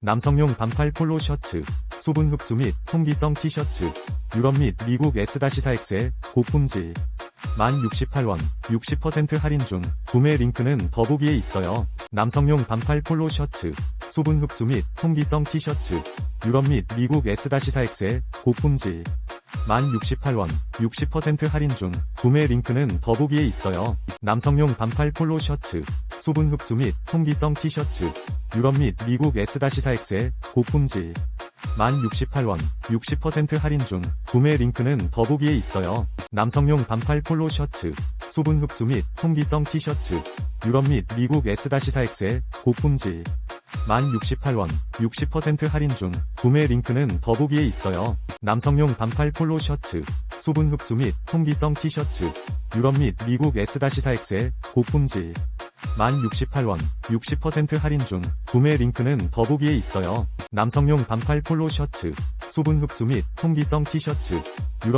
남성용 반팔 폴로 셔츠, 수분 흡수 및 통기성 티셔츠, 유럽 및 미국 S-4X의 고품질. 만 68원, 60% 할인 중, 구매 링크는 더보기에 있어요. 남성용 반팔 폴로 셔츠, 수분 흡수 및 통기성 티셔츠, 유럽 및 미국 S-4X의 고품질. 만 68원, 60% 할인 중, 구매 링크는 더보기에 있어요. 남성용 반팔 폴로 셔츠, 수분 흡수 및 통기성 티셔츠, 유럽 및 미국 S-4X의 고품질. 만 68원, 60% 할인 중, 구매 링크는 더보기에 있어요. 남성용 반팔 폴로 셔츠, 수분 흡수 및 통기성 티셔츠, 유럽 및 미국 S-4X의 고품질. 만 68원, 60% 할인 중, 구매 링크는 더보기에 있어요. 남성용 반팔 폴로 셔츠, 수분 흡수 및 통기성 티셔츠, 유럽 및 미국 S-4X의 고품질. 만 68원, 60% 할인 중, 구매 링크는 더보기에 있어요. 남성용 반팔 폴로 셔츠, 수분 흡수 및 통기성 티셔츠, 유럽